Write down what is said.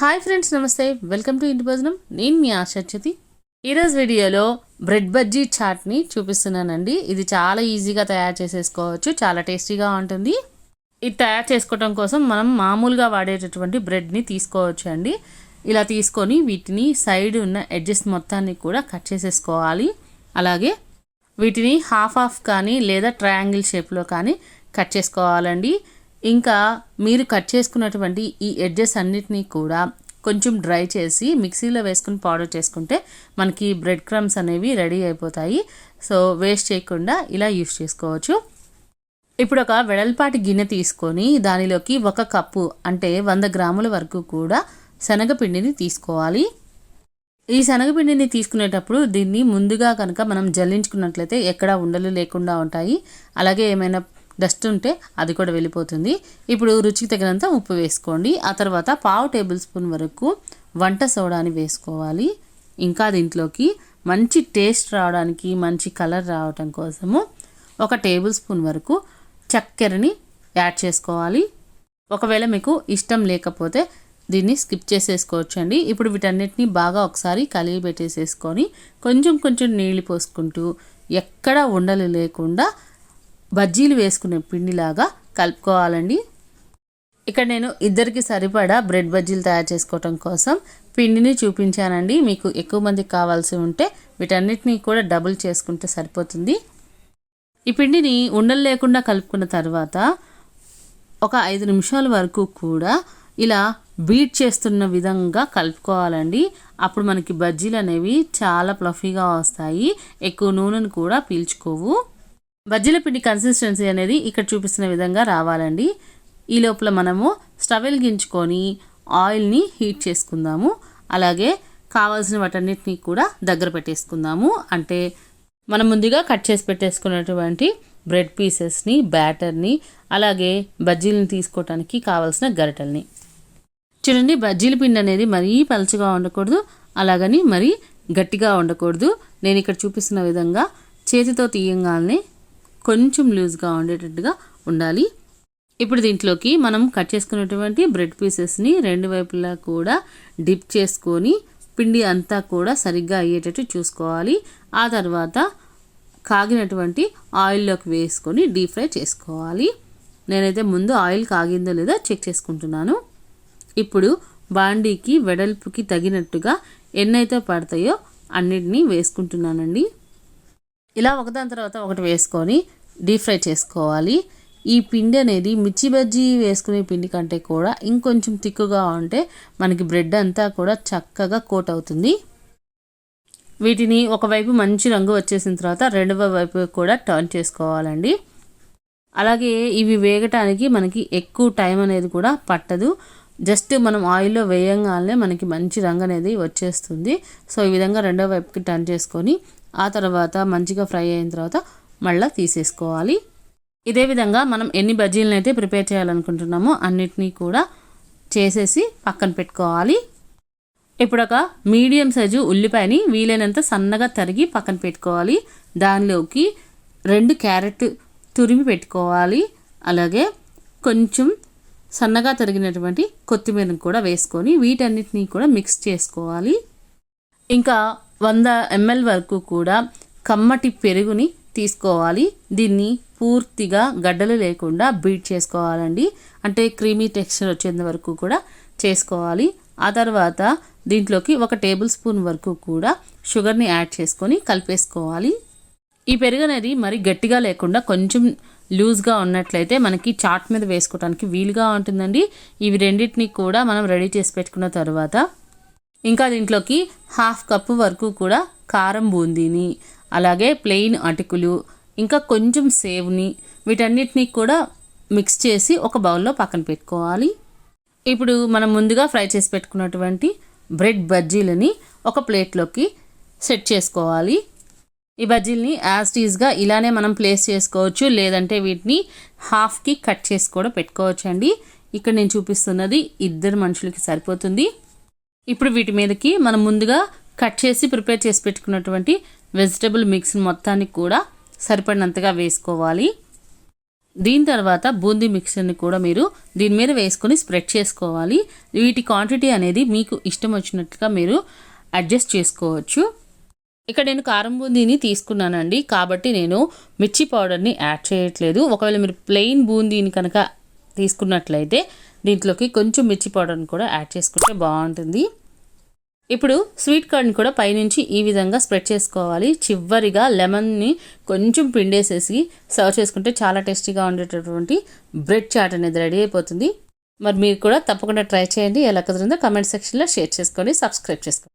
Hi friends నమస్తే. Welcome to Inti Bhojanam. నేను మీ ఆశచ్యుతి ఈరోజు వీడియోలో బ్రెడ్ బజ్జీ చాట్ని చూపిస్తున్నానండి. ఇది చాలా ఈజీగా తయారు చేసేసుకోవచ్చు. చాలా టేస్టీగా ఉంటుంది. ఇది తయారు చేసుకోవడం కోసం మనం మామూలుగా వాడేటటువంటి బ్రెడ్ని తీసుకోవచ్చు అండి ఇలా తీసుకొని వీటిని సైడ్ ఉన్న ఎడ్జెస్ మొత్తాన్ని కూడా కట్ చేసేసుకోవాలి. అలాగే వీటిని హాఫ్ హాఫ్ కానీ లేదా ట్రయాంగిల్ షేప్లో కానీ కట్ చేసుకోవాలండి. ఇంకా మీరు కట్ చేసుకున్నటువంటి ఈ ఎడ్జెస్ అన్నిటినీ కూడా కొంచెం డ్రై చేసి మిక్సీలో వేసుకుని పౌడర్ చేసుకుంటే మనకి బ్రెడ్ క్రమ్స్ అనేవి రెడీ అయిపోతాయి. సో వేస్ట్ చేయకుండా ఇలా యూస్ చేసుకోవచ్చు. ఇప్పుడు ఒక వెడల్పాటి గిన్నె తీసుకొని దానిలోకి ఒక కప్పు అంటే వంద గ్రాముల వరకు కూడా శనగపిండిని తీసుకోవాలి. ఈ శనగపిండిని తీసుకునేటప్పుడు దీన్ని ముందుగా కనుక మనం జల్లించుకున్నట్లయితే ఎక్కడ ఉండలు లేకుండా ఉంటాయి. అలాగే ఏమైనా డస్ట్ ఉంటే అది కూడా వెళ్ళిపోతుంది. ఇప్పుడు రుచికి తగినంత ఉప్పు వేసుకోండి. ఆ తర్వాత పావు టేబుల్ స్పూన్ వరకు వంట సోడాని వేసుకోవాలి. ఇంకా దీంట్లోకి మంచి టేస్ట్ రావడానికి మంచి కలర్ రావడం కోసము ఒక టేబుల్ స్పూన్ వరకు చక్కెరని యాడ్ చేసుకోవాలి. ఒకవేళ మీకు ఇష్టం లేకపోతే దీన్ని స్కిప్ చేసేసుకోవచ్చు అండి ఇప్పుడు వీటన్నిటిని బాగా ఒకసారి కలిగి పెట్టేసేసుకొని కొంచెం కొంచెం నీళ్ళు పోసుకుంటూ ఎక్కడ ఉండలు లేకుండా బజ్జీలు వేసుకునే పిండిలాగా కలుపుకోవాలండి. ఇక్కడ నేను ఇద్దరికి సరిపడా బ్రెడ్ బజ్జీలు తయారు చేసుకోవటం కోసం పిండిని చూపించానండి. మీకు ఎక్కువ మందికి కావాల్సి ఉంటే వీటన్నిటినీ కూడా డబుల్ చేసుకుంటే సరిపోతుంది. ఈ పిండిని ఉండలు లేకుండా కలుపుకున్న తర్వాత ఒక ఐదు నిమిషాల వరకు కూడా ఇలా బీట్ చేస్తున్న విధంగా కలుపుకోవాలండి. అప్పుడు మనకి బజ్జీలు అనేవి చాలా ప్లఫీగా వస్తాయి. ఎక్కువ నూనెను కూడా పీల్చుకోవు. బజ్జీల పిండి కన్సిస్టెన్సీ అనేది ఇక్కడ చూపిస్తున్న విధంగా రావాలండి. ఈ లోపల మనము స్టవ్ వెలిగించుకొని ఆయిల్ని హీట్ చేసుకుందాము. అలాగే కావాల్సిన వాటన్నిటిని కూడా దగ్గర పెట్టేసుకుందాము. అంటే మనం ముందుగా కట్ చేసి పెట్టేసుకున్నటువంటి బ్రెడ్ పీసెస్ని బ్యాటర్ని అలాగే బజ్జీలను తీసుకోవటానికి కావాల్సిన గరిటల్ని. చూడండి బజ్జీల పిండి అనేది మరీ పలుచగా ఉండకూడదు అలాగని మరీ గట్టిగా ఉండకూడదు. నేను ఇక్కడ చూపిస్తున్న విధంగా చేతితో తీయంగానే కొంచెం లూజ్గా ఉండేటట్టుగా ఉండాలి. ఇప్పుడు దీంట్లోకి మనం కట్ చేసుకున్నటువంటి బ్రెడ్ పీసెస్ని రెండు వైపులా కూడా డిప్ చేసుకొని పిండి అంతా కూడా సరిగ్గా అయ్యేటట్టు చూసుకోవాలి. ఆ తర్వాత కాగినటువంటి ఆయిల్లోకి వేసుకొని డీప్ ఫ్రై చేసుకోవాలి. నేనైతే ముందు ఆయిల్ కాగిందో లేదో చెక్ చేసుకుంటున్నాను. ఇప్పుడు బాండీకి వెడల్పుకి తగినట్టుగా ఎన్నైతే పడతాయో అన్నిటినీ వేసుకుంటున్నానండి. ఇలా ఒకదాని తర్వాత ఒకటి వేసుకొని డీప్ ఫ్రై చేసుకోవాలి. ఈ పిండి అనేది మిర్చి బజ్జీ వేసుకునే పిండి కంటే కూడా ఇంకొంచెం తిక్కుగా ఉంటే మనకి బ్రెడ్ అంతా కూడా చక్కగా కోట్ అవుతుంది. వీటిని ఒకవైపు మంచి రంగు వచ్చేసిన తర్వాత రెండవ వైపు కూడా టర్న్ చేసుకోవాలండి. అలాగే ఇవి వేగటానికి మనకి ఎక్కువ టైం అనేది కూడా పట్టదు. జస్ట్ మనం ఆయిల్లో వేయంగానే మనకి మంచి రంగు అనేది వచ్చేస్తుంది. సో ఈ విధంగా రెండో వైపుకి టర్న్ చేసుకొని ఆ తర్వాత మంచిగా ఫ్రై అయిన తర్వాత మళ్ళీ తీసేసుకోవాలి. ఇదే విధంగా మనం ఎన్ని బజ్జీలను అయితే ప్రిపేర్ చేయాలనుకుంటున్నామో అన్నిటినీ కూడా చేసేసి పక్కన పెట్టుకోవాలి. ఇప్పుడు ఒక మీడియం సైజు ఉల్లిపాయని వీలైనంత సన్నగా తరిగి పక్కన పెట్టుకోవాలి. దానిలోకి రెండు క్యారెట్ తురిమి పెట్టుకోవాలి. అలాగే కొంచెం సన్నగా తరిగినటువంటి కొత్తిమీరను కూడా వేసుకొని వీటన్నిటినీ కూడా మిక్స్ చేసుకోవాలి. ఇంకా వంద ఎంఎల్ వరకు కూడా కమ్మటి పెరుగుని తీసుకోవాలి. దీన్ని పూర్తిగా గడ్డలు లేకుండా బీట్ చేసుకోవాలండి. అంటే క్రీమీ టెక్స్చర్ వచ్చేంత వరకు కూడా చేసుకోవాలి. ఆ తర్వాత దీంట్లోకి ఒక టేబుల్ స్పూన్ వరకు కూడా షుగర్ని యాడ్ చేసుకొని కలిపేసుకోవాలి. ఈ పెరుగు అనేది మరి గట్టిగా లేకుండా కొంచెం లూజ్గా ఉన్నట్లయితే మనకి చాట్ మీద వేసుకోవడానికి వీలుగా ఉంటుందండి. ఇవి రెండింటిని కూడా మనం రెడీ చేసి పెట్టుకున్న తర్వాత ఇంకా దీంట్లోకి హాఫ్ కప్పు వరకు కూడా కారం బూందీని అలాగే ప్లెయిన్ అటుకులు ఇంకా కొంచెం సేవ్ని వీటన్నిటిని కూడా మిక్స్ చేసి ఒక బౌల్లో పక్కన పెట్టుకోవాలి. ఇప్పుడు మనం ముందుగా ఫ్రై చేసి పెట్టుకున్నటువంటి బ్రెడ్ బజ్జీలని ఒక ప్లేట్లోకి సెట్ చేసుకోవాలి. ఈ బజ్జీలని యాజ్ టీజ్గా ఇలానే మనం ప్లేస్ చేసుకోవచ్చు లేదంటే వీటిని హాఫ్కి కట్ చేసి కూడా పెట్టుకోవచ్చు అండి. ఇక్కడ నేను చూపిస్తున్నది ఇద్దరు మనుషులకి సరిపోతుంది. ఇప్పుడు వీటి మీదకి మనం ముందుగా కట్ చేసి ప్రిపేర్ చేసి పెట్టుకున్నటువంటి వెజిటబుల్ మిక్స్ మొత్తాన్ని కూడా సరిపడినంతగా వేసుకోవాలి. దీని తర్వాత బూందీ మిక్సర్ని కూడా మీరు దీని మీద వేసుకొని స్ప్రెడ్ చేసుకోవాలి. వీటి క్వాంటిటీ అనేది మీకు ఇష్టం వచ్చినట్టుగా మీరు అడ్జస్ట్ చేసుకోవచ్చు. ఇక్కడ నేను కారం బూందీని తీసుకున్నానండి. కాబట్టి నేను మిర్చి పౌడర్ని యాడ్ చేయట్లేదు. ఒకవేళ మీరు ప్లెయిన్ బూందీని కనుక తీసుకున్నట్లయితే దీంట్లోకి కొంచెం మిర్చి పౌడర్ని కూడా యాడ్ చేసుకుంటే బాగుంటుంది. ఇప్పుడు స్వీట్ కార్డ్ని కూడా పైనుంచి ఈ విధంగా స్ప్రెడ్ చేసుకోవాలి. చివరిగా లెమన్ని కొంచెం పిండేసేసి సర్వ్ చేసుకుంటే చాలా టేస్టీగా ఉండేటటువంటి బ్రెడ్ చాట్ అనేది రెడీ అయిపోతుంది. మరి మీరు కూడా తప్పకుండా ట్రై చేయండి. ఎలా కుదిరిందో కమెంట్ సెక్షన్లో షేర్ చేసుకోండి సబ్స్క్రైబ్ చేసుకోండి.